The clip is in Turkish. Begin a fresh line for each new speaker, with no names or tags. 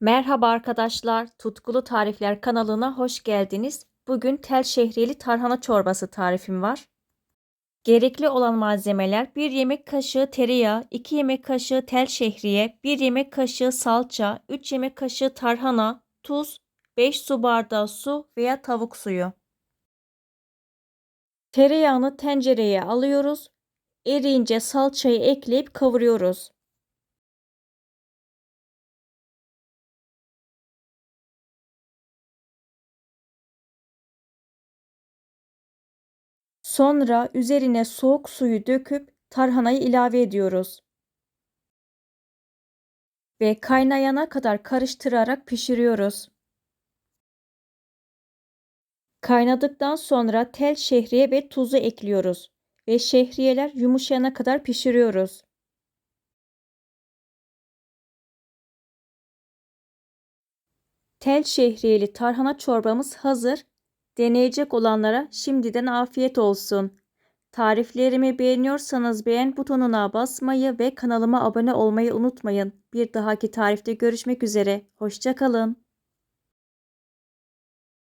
Merhaba arkadaşlar, Tutkulu Tarifler kanalına hoş geldiniz. Bugün tel şehriyeli tarhana çorbası tarifim var. Gerekli olan malzemeler 1 yemek kaşığı tereyağı, 2 yemek kaşığı tel şehriye, 1 yemek kaşığı salça, 3 yemek kaşığı tarhana, tuz, 5 su bardağı su veya tavuk suyu. Tereyağını tencereye alıyoruz. Eriyince salçayı ekleyip kavuruyoruz. Sonra üzerine soğuk suyu döküp tarhanayı ilave ediyoruz. Ve kaynayana kadar karıştırarak pişiriyoruz. Kaynadıktan sonra tel şehriye ve tuzu ekliyoruz ve şehriyeler yumuşayana kadar pişiriyoruz. Tel şehriyeli tarhana çorbamız hazır. Deneyecek olanlara şimdiden afiyet olsun. Tariflerimi beğeniyorsanız beğen butonuna basmayı ve kanalıma abone olmayı unutmayın. Bir dahaki tarifte görüşmek üzere. Hoşçakalın.